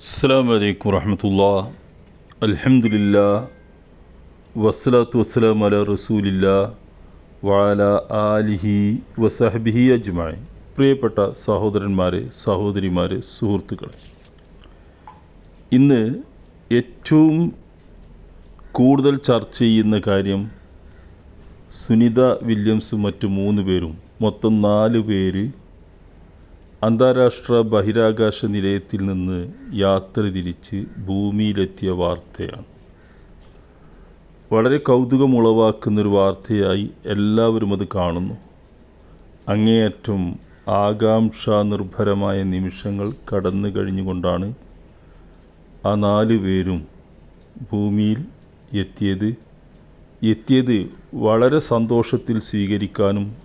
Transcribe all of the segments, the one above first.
അസ്സാം വലൈക്കും വറഹമത്തുള്ള. അലഹമുല്ല വസ്സലാത്തു വസ്സലാം അല റസൂലില്ല. വാല ആലിഹി വസഹബിഹി അജ്മായി പ്രിയപ്പെട്ട സഹോദരന്മാരെ സഹോദരിമാരെ സുഹൃത്തുക്കളെ. ഇന്ന് ഏറ്റവും കൂടുതൽ ചർച്ച ചെയ്യുന്ന കാര്യം സുനിത വില്യംസും മറ്റു മൂന്ന് പേരും മൊത്തം നാല് പേര് അന്താരാഷ്ട്ര ബഹിരാകാശ നിലയത്തിൽ നിന്ന് യാത്ര തിരിച്ച് ഭൂമിയിലെത്തിയ വാർത്തയാണ്. വളരെ കൗതുകമുളവാക്കുന്നൊരു വാർത്തയായി എല്ലാവരും അത് കാണുന്നു. അങ്ങേയറ്റം ആകാംക്ഷ നിർഭരമായ നിമിഷങ്ങൾ കടന്നു കഴിഞ്ഞുകൊണ്ടാണ് ആ നാല് പേരും ഭൂമിയിൽ എത്തിയത്. എത്തിയത് വളരെ സന്തോഷത്തിൽ സ്വീകരിക്കാനും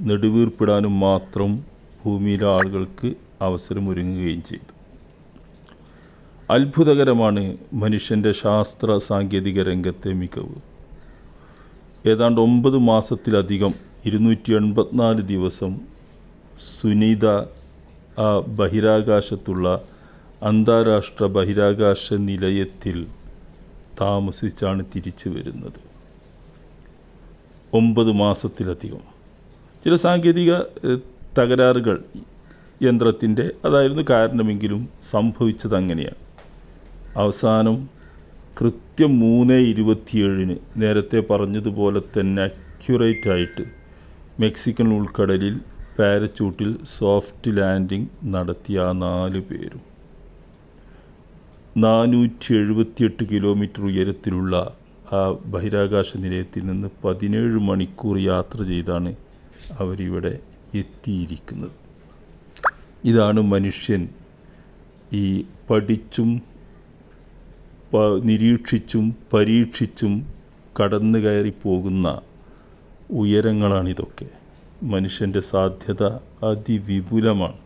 നെടുവീർപ്പിടാനും മാത്രം ഭൂമിയിലെ ആളുകൾക്ക് അവസരമൊരുങ്ങുകയും ചെയ്തു. അത്ഭുതകരമാണ് മനുഷ്യന്റെ ശാസ്ത്ര സാങ്കേതിക രംഗത്തെ മികവ്. ഏതാണ്ട് ഒമ്പത് മാസത്തിലധികം ഇരുന്നൂറ്റി എൺപത്തിനാല് ദിവസം സുനിത ബഹിരാകാശത്തുള്ള അന്താരാഷ്ട്ര ബഹിരാകാശ നിലയത്തിൽ താമസിച്ചാണ് തിരിച്ചു വരുന്നത്. ഒമ്പത് മാസത്തിലധികം. ചില സാങ്കേതിക തകരാറുകൾ യന്ത്രത്തിന്റെ അതായിരുന്നു കാരണമെങ്കിലും സംഭവിച്ചത് അങ്ങനെയാണ്. അവസാനം കൃത്യം മൂന്ന് ഇരുപത്തിയേഴിന് നേരത്തെ പറഞ്ഞതുപോലെ തന്നെ അക്യുറേറ്റ് ആയിട്ട് മെക്സിക്കൻ ഉൾക്കടലിൽ പാരച്ചൂട്ടിൽ സോഫ്റ്റ് ലാൻഡിംഗ് നടത്തിയ നാല് പേരും. നാനൂറ്റി എഴുപത്തിയെട്ട് കിലോമീറ്റർ ഉയരത്തിലുള്ള ആ ബഹിരാകാശ നിലയത്തിൽ നിന്ന് പതിനേഴ് മണിക്കൂർ യാത്ര ചെയ്താണ് അവരിവിടെ എത്തിയിരിക്കുന്നത്. ഇതാണ് മനുഷ്യൻ ഈ പഠിച്ചും നിരീക്ഷിച്ചും പരീക്ഷിച്ചും കടന്നു കയറി പോകുന്ന ഉയരങ്ങളാണിതൊക്കെ. മനുഷ്യന്റെ സാധ്യത അതിവിപുലമാണ്.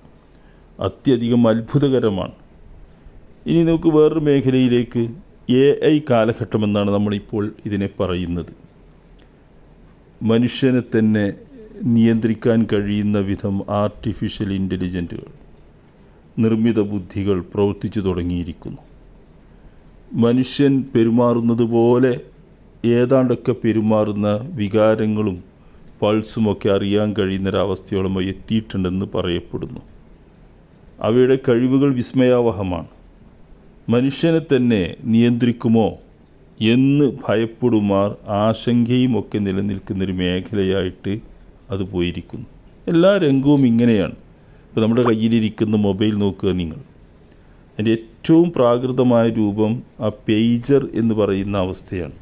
അത്യധികം അത്ഭുതകരമാണ്. ഇനി നമുക്ക് വേറൊരു മേഖലയിലേക്ക് എ ഐ കാലഘട്ടമെന്നാണ് നമ്മളിപ്പോൾ ഇതിനെ പറയുന്നത്. മനുഷ്യനെ തന്നെ നിയന്ത്രിക്കാൻ കഴിയുന്ന വിധം ആർട്ടിഫിഷ്യൽ ഇന്റലിജന്റുകൾ നിർമ്മിത ബുദ്ധികൾ പ്രവർത്തിച്ചു തുടങ്ങിയിരിക്കുന്നു. മനുഷ്യൻ പെരുമാറുന്നത് പോലെ ഏതാണ്ടൊക്കെ പെരുമാറുന്ന വികാരങ്ങളും പൾസുമൊക്കെ അറിയാൻ കഴിയുന്നൊരവസ്ഥയോളം എത്തിയിട്ടുണ്ടെന്ന് പറയപ്പെടുന്നു. അവയുടെ കഴിവുകൾ വിസ്മയാവഹമാണ്. മനുഷ്യനെ തന്നെ നിയന്ത്രിക്കുമോ എന്ന് ഭയപ്പെടുമാർ ആശങ്കയുമൊക്കെ നിലനിൽക്കുന്നൊരു മേഖലയായിട്ട് അത് പോയിരിക്കുന്നു. എല്ലാ രംഗവും ഇങ്ങനെയാണ്. ഇപ്പോൾ നമ്മുടെ കയ്യിലിരിക്കുന്ന മൊബൈൽ നോക്കുക നിങ്ങൾ. അതിന്റെ ഏറ്റവും പ്രാകൃതമായ രൂപം ആ പേജർ എന്ന് പറയുന്ന അവസ്ഥയാണ്.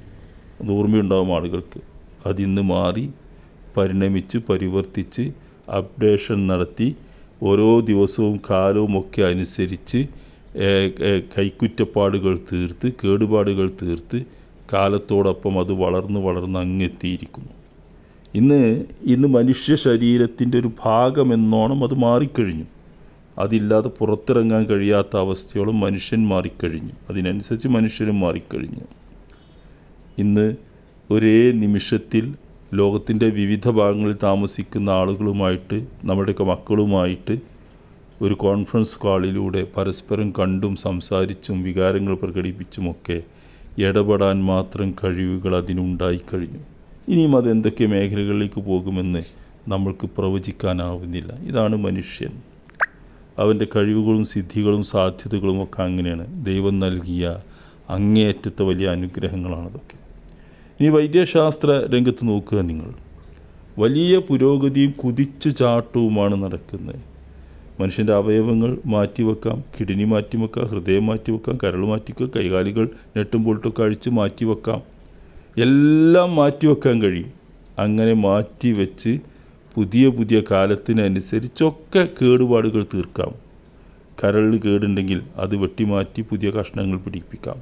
അത് ഓർമ്മയുണ്ടാവും ആളുകൾക്ക്. അതിന്ന് മാറി പരിണമിച്ച് പരിവർത്തിച്ച് അപ്ഡേഷൻ നടത്തി ഓരോ ദിവസവും കാലവും ഒക്കെ അനുസരിച്ച് കൈക്കുറ്റപ്പാടുകൾ തീർത്ത് കേടുപാടുകൾ തീർത്ത് കാലത്തോടൊപ്പം അത് വളർന്ന് വളർന്ന് അങ്ങെത്തിയിരിക്കുന്നു ഇന്ന് ഇന്ന് മനുഷ്യ ശരീരത്തിന്റെ ഒരു ഭാഗമെന്നോണം അത് മാറിക്കഴിഞ്ഞു. അതില്ലാതെ പുറത്തിറങ്ങാൻ കഴിയാത്ത അവസ്ഥയോളം മനുഷ്യൻ മാറിക്കഴിഞ്ഞു. അതിനനുസരിച്ച് മനുഷ്യനും മാറിക്കഴിഞ്ഞു. ഇന്ന് ഒരേ നിമിഷത്തിൽ ലോകത്തിന്റെ വിവിധ ഭാഗങ്ങളിൽ താമസിക്കുന്ന ആളുകളുമായിട്ട് നമ്മുടെയൊക്കെ മക്കളുമായിട്ട് ഒരു കോൺഫറൻസ് കോളിലൂടെ പരസ്പരം കണ്ടും സംസാരിച്ചും വികാരങ്ങൾ പ്രകടിപ്പിച്ചുമൊക്കെ ഇടപെടാൻ മാത്രം കഴിവുകൾ അതിനുണ്ടായിക്കഴിഞ്ഞു. ഇനിയും അത് എന്തൊക്കെ മേഖലകളിലേക്ക് പോകുമെന്ന് നമ്മൾക്ക് പ്രവചിക്കാനാവുന്നില്ല. ഇതാണ് മനുഷ്യൻ. അവന്റെ കഴിവുകളും സിദ്ധികളും സാധ്യതകളും ഒക്കെ അങ്ങനെയാണ്. ദൈവം നൽകിയ അങ്ങേയറ്റത്തെ വലിയ അനുഗ്രഹങ്ങളാണതൊക്കെ ഇനി വൈദ്യശാസ്ത്ര രംഗത്ത് നോക്കുക നിങ്ങൾ. വലിയ പുരോഗതിയും കുതിച്ചു ചാട്ടവുമാണ് നടക്കുന്നത്. മനുഷ്യന്റെ അവയവങ്ങൾ മാറ്റിവെക്കാം കിഡ്നി മാറ്റിവെക്കാം ഹൃദയം മാറ്റിവെക്കാം കരൾ മാറ്റിവെക്കാം കൈകാലുകൾ പൊളിട്ടൊക്കെ അഴിച്ച് മാറ്റിവെക്കാം. എല്ലാം മാറ്റി വെക്കാൻ കഴിയും. അങ്ങനെ മാറ്റി വെച്ച് പുതിയ പുതിയ കാലത്തിനനുസരിച്ചൊക്കെ കേടുപാടുകൾ തീർക്കാം. കരളിൽ കേടുണ്ടെങ്കിൽ അത് വെട്ടിമാറ്റി പുതിയ കഷ്ണങ്ങൾ പിടിപ്പിക്കാം.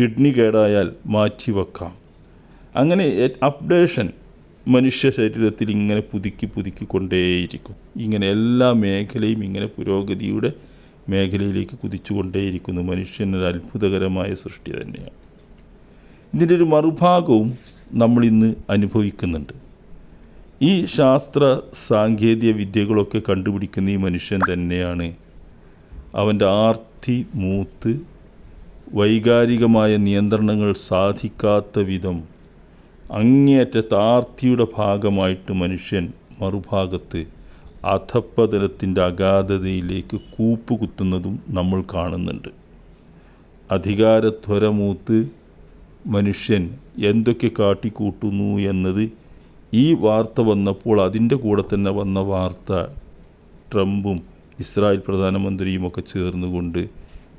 കിഡ്നി കേടായാൽ മാറ്റി വെക്കാം. അങ്ങനെ അപ്ഡേഷൻ മനുഷ്യ ശരീരത്തിൽ ഇങ്ങനെ പുതുക്കി പുതുക്കി കൊണ്ടേയിരിക്കും. ഇങ്ങനെ എല്ലാ മേഖലയും ഇങ്ങനെ പുരോഗതിയുടെ മേഖലയിലേക്ക് കുതിച്ചുകൊണ്ടേയിരിക്കുന്നു. മനുഷ്യൻ ഒരു അത്ഭുതകരമായ സൃഷ്ടി തന്നെയാണ്. ഇതിന്റെ ഒരു മറുഭാഗവും നമ്മൾ ഇന്ന് അനുഭവിക്കുന്നുണ്ട്. ഈ ശാസ്ത്ര സാങ്കേതിക വിദ്യകളൊക്കെ കണ്ടുപിടിക്കുന്ന ഈ മനുഷ്യൻ തന്നെയാണ്. അവന്റെ ആർത്തി മൂത്ത് വൈകാരികമായ നിയന്ത്രണങ്ങൾ സാധിക്കാത്ത വിധം അങ്ങേയറ്റ താർത്തിയുടെ ഭാഗമായിട്ട് മനുഷ്യൻ മറുഭാഗത്ത് അധപ്പതനത്തിന്റെ അഗാധതയിലേക്ക് കൂപ്പുകുത്തുന്നതും നമ്മൾ കാണുന്നുണ്ട്. അധികാരത്വരമൂത്ത് മനുഷ്യൻ എന്തൊക്കെ കാട്ടിക്കൂട്ടുന്നു എന്നത് ഈ വാർത്ത വന്നപ്പോൾ അതിന്റെ കൂടെ തന്നെ വന്ന വാർത്ത ട്രംപും ഇസ്രായേൽ പ്രധാനമന്ത്രിയും പ്രധാനമന്ത്രിയുമൊക്കെ ചേർന്നുകൊണ്ട്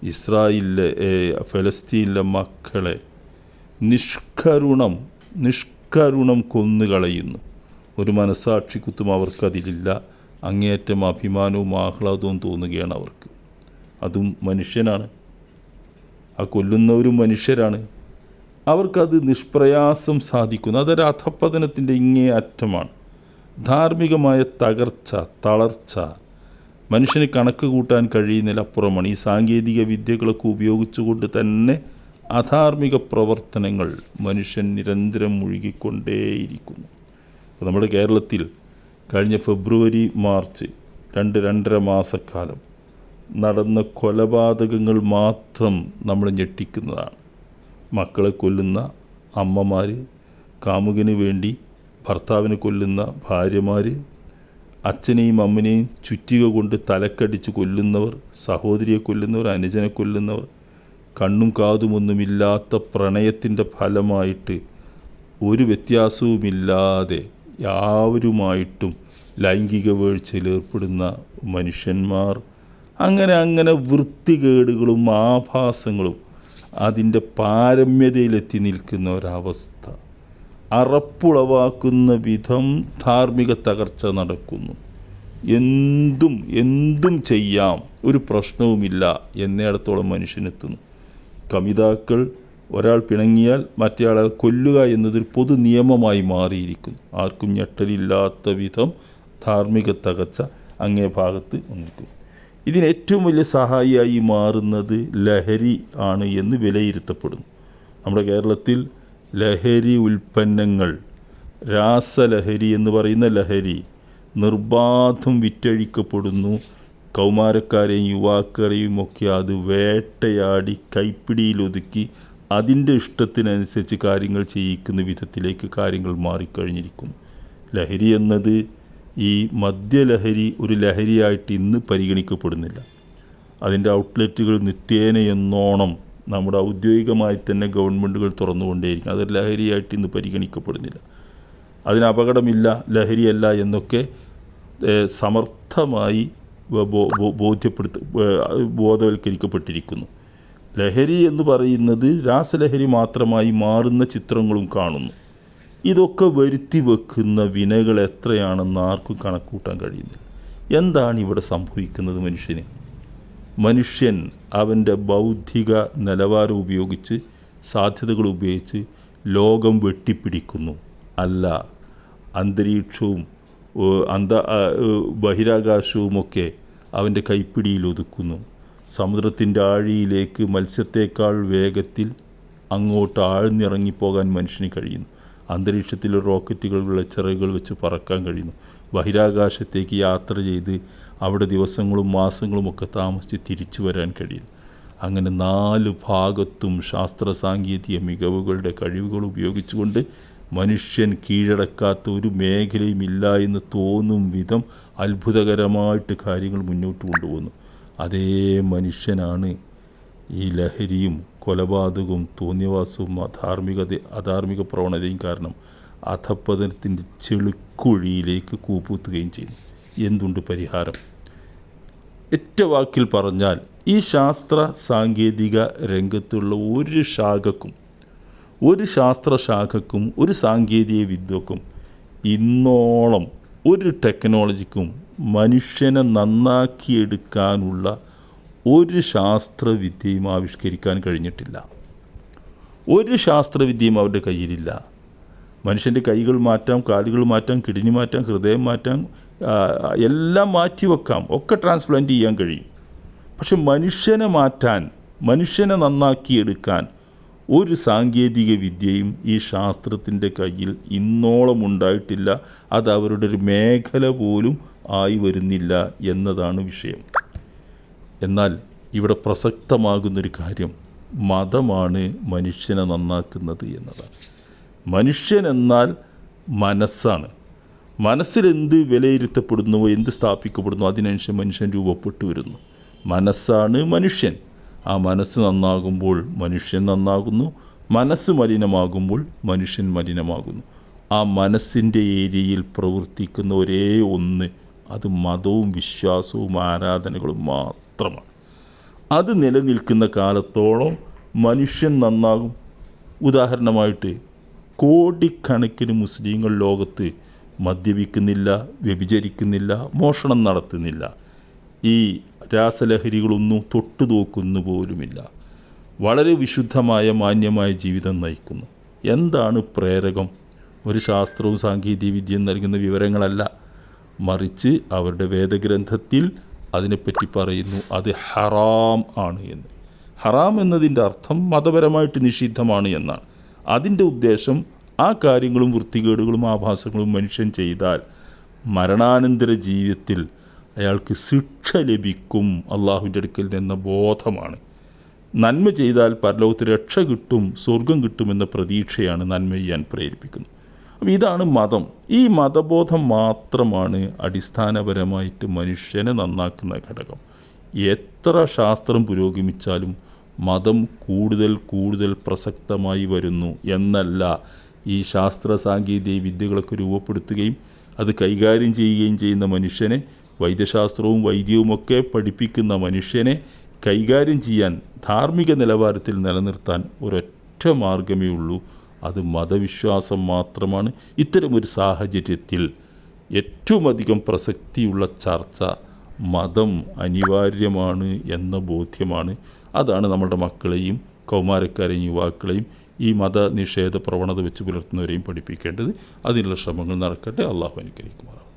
ഇസ്രായേലിലെ ഫലസ്തീനിലെ മക്കളെ നിഷ്കരുണം നിഷ്കരുണം കൊന്നുകളയുന്നു ഒരു മനസാക്ഷിക്കുത്തും അവർക്കതിലില്ല. അങ്ങേയറ്റം അഭിമാനവും ആഹ്ലാദവും തോന്നുകയാണ് അവർക്ക്. അതും മനുഷ്യനാണ്. ആ കൊല്ലുന്നവരും മനുഷ്യരാണ്. അവർക്കത് നിഷ്പ്രയാസം സാധിക്കുന്നു. അതൊരു അധപ്പതനത്തിന്റെ ഇങ്ങേ അറ്റമാണ്. ധാർമ്മികമായ തകർച്ച തളർച്ച മനുഷ്യന് കണക്ക് കൂട്ടാൻ കഴിയുന്നതിലപ്പുറമാണ് ഈ സാങ്കേതിക വിദ്യകളൊക്കെ ഉപയോഗിച്ചുകൊണ്ട് തന്നെ അധാർമിക പ്രവർത്തനങ്ങൾ മനുഷ്യൻ നിരന്തരം മുഴുകിക്കൊണ്ടേയിരിക്കുന്നു. അപ്പോൾ നമ്മുടെ കേരളത്തിൽ കഴിഞ്ഞ ഫെബ്രുവരി മാർച്ച് രണ്ട് രണ്ടര മാസക്കാലം നടന്ന കൊലപാതകങ്ങൾ മാത്രം നമ്മൾ ഞെട്ടിക്കുന്നതാണ്. മക്കളെ കൊല്ലുന്ന അമ്മമാർ കാമുകന് വേണ്ടി ഭർത്താവിനെ കൊല്ലുന്ന ഭാര്യമാർ അച്ഛനെയും അമ്മനെയും ചുറ്റിക കൊണ്ട് തലക്കടിച്ച് കൊല്ലുന്നവർ സഹോദരിയെ കൊല്ലുന്നവർ അനുജനെ കൊല്ലുന്നവർ കണ്ണും കാതുമൊന്നുമില്ലാത്ത പ്രണയത്തിന്റെ ഫലമായിട്ട് ഒരു വ്യത്യാസവുമില്ലാതെ യാവരുമായിട്ടും ലൈംഗിക വീഴ്ചയിൽ ഏർപ്പെടുന്ന മനുഷ്യന്മാർ അങ്ങനെ അങ്ങനെ വൃത്തികേടുകളും ആഭാസങ്ങളും അതിന്റെ പാരമ്യതയിലെത്തി നിൽക്കുന്ന ഒരവസ്ഥ. അറപ്പുളവാക്കുന്ന വിധം ധാർമ്മിക തകർച്ച നടക്കുന്നു. എന്തും എന്തും ചെയ്യാം ഒരു പ്രശ്നവുമില്ല എന്നിടത്തോളം മനുഷ്യനെത്തുന്നു. കമിതാക്കൾ ഒരാൾ പിണങ്ങിയാൽ മറ്റേയാളെ കൊല്ലുക എന്നതൊരു പൊതു നിയമമായി മാറിയിരിക്കുന്നു. ആർക്കും ഞെട്ടലില്ലാത്ത വിധം ധാർമ്മിക തകർച്ച അങ്ങേ ഭാഗത്ത് നിൽക്കുന്നു ഇതിന് ഏറ്റവും വലിയ സഹായിയായി മാറുന്നത് ലഹരി ആണ് എന്ന് വിലയിരുത്തപ്പെടുന്നു. നമ്മുടെ കേരളത്തിൽ ലഹരി ഉൽപ്പന്നങ്ങൾ രാസലഹരി എന്ന് പറയുന്ന ലഹരി നിർബാധം വിറ്റഴിക്കപ്പെടുന്നു. കൗമാരക്കാരെയും യുവാക്കളെയും ഒക്കെ അത് വേട്ടയാടി കൈപ്പിടിയിലൊതുക്കി അതിന്റെ ഇഷ്ടത്തിനനുസരിച്ച് കാര്യങ്ങൾ ചെയ്യിക്കുന്ന വിധത്തിലേക്ക് കാര്യങ്ങൾ മാറിക്കഴിഞ്ഞിരിക്കുന്നു. ലഹരി എന്നത് ഈ മദ്യലഹരി ഒരു ലഹരിയായിട്ട് ഇന്ന് പരിഗണിക്കപ്പെടുന്നില്ല. അതിന്റെ ഔട്ട്ലെറ്റുകൾ നിത്യേന എന്നോണം നമ്മുടെ ഔദ്യോഗികമായി തന്നെ ഗവൺമെന്റുകൾ തുറന്നുകൊണ്ടേയിരിക്കും അതൊരു ലഹരിയായിട്ട് ഇന്ന് പരിഗണിക്കപ്പെടുന്നില്ല. അതിന് അപകടമില്ല ലഹരിയല്ല എന്നൊക്കെ സമർത്ഥമായി ബോധ്യപ്പെടുത്ത ബോധവൽക്കരിക്കപ്പെട്ടിരിക്കുന്നു. ലഹരി എന്ന് പറയുന്നത് രാസലഹരി മാത്രമായി മാറുന്ന ചിത്രങ്ങളും കാണുന്നു. ഇതൊക്കെ വരുത്തി വെക്കുന്ന വിനകൾ എത്രയാണെന്ന് ആർക്കും കണക്കൂട്ടാൻ കഴിയുന്നില്ല. എന്താണ് ഇവിടെ സംഭവിക്കുന്നത് മനുഷ്യന്? മനുഷ്യൻ അവന്റെ ബൗദ്ധിക നിലവാരം ഉപയോഗിച്ച് സാധ്യതകൾ ഉപയോഗിച്ച് ലോകം വെട്ടിപ്പിടിക്കുന്നു. അല്ല അന്തരീക്ഷവും അന്ത ബഹിരാകാശവുമൊക്കെ അവന്റെ കൈപ്പിടിയിൽ ഒതുക്കുന്നു. സമുദ്രത്തിന്റെ ആഴിയിലേക്ക് മത്സ്യത്തേക്കാൾ വേഗത്തിൽ അങ്ങോട്ട് ആഴ്ന്നിറങ്ങിപ്പോകാൻ മനുഷ്യന് കഴിയുന്നു. അന്തരീക്ഷത്തിൽ റോക്കറ്റുകളുള്ള ചിറകുകൾ വെച്ച് പറക്കാൻ കഴിയുന്നു. ബഹിരാകാശത്തേക്ക് യാത്ര ചെയ്ത് അവിടെ ദിവസങ്ങളും മാസങ്ങളും ഒക്കെ താമസിച്ച് തിരിച്ചു വരാൻ കഴിയുന്നു അങ്ങനെ നാല് ഭാഗത്തും ശാസ്ത്ര സാങ്കേതിക മികവുകളുടെ കഴിവുകൾ ഉപയോഗിച്ചുകൊണ്ട് മനുഷ്യൻ കീഴടക്കാത്ത ഒരു മേഖലയും ഇല്ല എന്ന് തോന്നും വിധം അത്ഭുതകരമായിട്ട് കാര്യങ്ങൾ മുന്നോട്ട് കൊണ്ടുപോകുന്നു. അതേ മനുഷ്യനാണ് ഈ ലഹരിയും കൊലപാതകവും തോന്നിയവാസവും അധാർമികത അധാർമിക പ്രവണതയും കാരണം അധപ്പതനത്തിന്റെ ചെളുക്കുഴിയിലേക്ക് കൂപ്പുത്തുകയും ചെയ്യുന്നു എന്തുണ്ട് പരിഹാരം? ഏറ്റ വാക്കിൽ പറഞ്ഞാൽ ഈ ശാസ്ത്ര സാങ്കേതിക രംഗത്തുള്ള ഒരു ശാഖക്കും ഒരു ശാസ്ത്ര ശാഖക്കും ഒരു സാങ്കേതിക വിദ്യക്കും ഇന്നോളം ഒരു ടെക്നോളജിക്കും മനുഷ്യനെ നന്നാക്കിയെടുക്കാനുള്ള ഒരു ശാസ്ത്രവിദ്യയും ആവിഷ്കരിക്കാൻ കഴിഞ്ഞിട്ടില്ല. ഒരു ശാസ്ത്രവിദ്യയും അവരുടെ കയ്യിലില്ല. മനുഷ്യന്റെ കൈകൾ മാറ്റാം കാലുകൾ മാറ്റാം കിഡ്നി മാറ്റാം ഹൃദയം മാറ്റാം എല്ലാം മാറ്റി വെക്കാം. ഒക്കെ ട്രാൻസ്പ്ലാന്റ് ചെയ്യാൻ കഴിയും. പക്ഷെ മനുഷ്യനെ മാറ്റാൻ മനുഷ്യനെ നന്നാക്കിയെടുക്കാൻ ഒരു സാങ്കേതിക വിദ്യയും ഈ ശാസ്ത്രത്തിന്റെ കയ്യിൽ ഇന്നോളം ഉണ്ടായിട്ടില്ല. അത് അവരുടെ ഒരു മേഖല പോലും ആയി വരുന്നില്ല എന്നതാണ് വിഷയം. എന്നാൽ ഇവിടെ പ്രസക്തമാകുന്നൊരു കാര്യം മതമാണ് മനുഷ്യനെ നന്നാക്കുന്നത് എന്നതാണ് മനുഷ്യൻ എന്നാൽ മനസ്സാണ്. മനസ്സിലെന്ത് വിലയിരുത്തപ്പെടുന്നുവോ എന്ത് സ്ഥാപിക്കപ്പെടുന്നു അതിനനുസരിച്ച് മനുഷ്യൻ രൂപപ്പെട്ടു വരുന്നു. മനസ്സാണ് മനുഷ്യൻ. ആ മനസ്സ് നന്നാകുമ്പോൾ മനുഷ്യൻ നന്നാകുന്നു മനസ്സ് മലിനമാകുമ്പോൾ മനുഷ്യൻ മലിനമാകുന്നു. ആ മനസ്സിന്റെ ഏരിയയിൽ പ്രവർത്തിക്കുന്ന ഒരേ ഒന്ന് അത് മതവും വിശ്വാസവും ആരാധനകളും മാത്രമാണ്. അത് നിലനിൽക്കുന്ന കാലത്തോളം മനുഷ്യൻ നന്നാകും. ഉദാഹരണമായിട്ട് കോടിക്കണക്കിന് മുസ്ലിങ്ങൾ ലോകത്ത് മദ്യപിക്കുന്നില്ല വ്യഭിചരിക്കുന്നില്ല മോഷണം നടത്തുന്നില്ല. ഈ രാസലഹരികളൊന്നും തൊട്ടു നോക്കുന്നു പോലുമില്ല. വളരെ വിശുദ്ധമായ മാന്യമായ ജീവിതം നയിക്കുന്നു. എന്താണ് പ്രേരകം? ഒരു ശാസ്ത്രവും സാങ്കേതിക വിദ്യയും നൽകുന്ന വിവരങ്ങളല്ല. മറിച്ച് അവരുടെ വേദഗ്രന്ഥത്തിൽ അതിനെപ്പറ്റി പറയുന്നു അത് ഹറാം ആണ് എന്ന്. ഹറാം എന്നതിന്റെ അർത്ഥം മതപരമായിട്ട് നിഷിദ്ധമാണ് എന്നാണ്. അതിന്റെ ഉദ്ദേശം ആ കാര്യങ്ങളും വൃത്തികേടുകളും ആഭാസങ്ങളും മനുഷ്യൻ ചെയ്താൽ മരണാനന്തര ജീവിതത്തിൽ അയാൾക്ക് ശിക്ഷ ലഭിക്കും അള്ളാഹുവിന്റെ അടുക്കൽ നിന്ന ബോധമാണ്. നന്മ ചെയ്താൽ പരലോകത്ത് രക്ഷ കിട്ടും സ്വർഗം കിട്ടുമെന്ന പ്രതീക്ഷയാണ് നന്മ ചെയ്യാൻ പ്രേരിപ്പിക്കുന്നത്. അപ്പോൾ ഇതാണ് മതം. ഈ മതബോധം മാത്രമാണ് അടിസ്ഥാനപരമായിട്ട് മനുഷ്യനെ നന്നാക്കുന്ന ഘടകം. എത്ര ശാസ്ത്രം പുരോഗമിച്ചാലും മതം കൂടുതൽ കൂടുതൽ പ്രസക്തമായി വരുന്നു എന്നല്ല. ഈ ശാസ്ത്ര സാങ്കേതിക വിദ്യകളൊക്കെ രൂപപ്പെടുത്തുകയും അത് കൈകാര്യം ചെയ്യുകയും ചെയ്യുന്ന മനുഷ്യനെ വൈദ്യശാസ്ത്രവും വൈദ്യവുമൊക്കെ പഠിപ്പിക്കുന്ന മനുഷ്യനെ കൈകാര്യം ചെയ്യാൻ ധാർമ്മിക നിലവാരത്തിൽ നിലനിർത്താൻ ഒരൊറ്റ മാർഗമേ ഉള്ളൂ അത് മതവിശ്വാസം മാത്രമാണ്. ഇത്തരമൊരു സാഹചര്യത്തിൽ ഏറ്റവും അധികം പ്രസക്തിയുള്ള ചർച്ച മതം അനിവാര്യമാണ് എന്ന ബോധ്യമാണ്. അതാണ് നമ്മുടെ മക്കളെയും കൗമാരക്കാരെയും യുവാക്കളെയും ഈ മത നിഷേധ പ്രവണത വെച്ച് പുലർത്തുന്നവരെയും പഠിപ്പിക്കേണ്ടത്. അതിനുള്ള ശ്രമങ്ങൾ നടക്കട്ടെ. അള്ളാഹു അനുഗ്രഹിക്കുമാറാണ്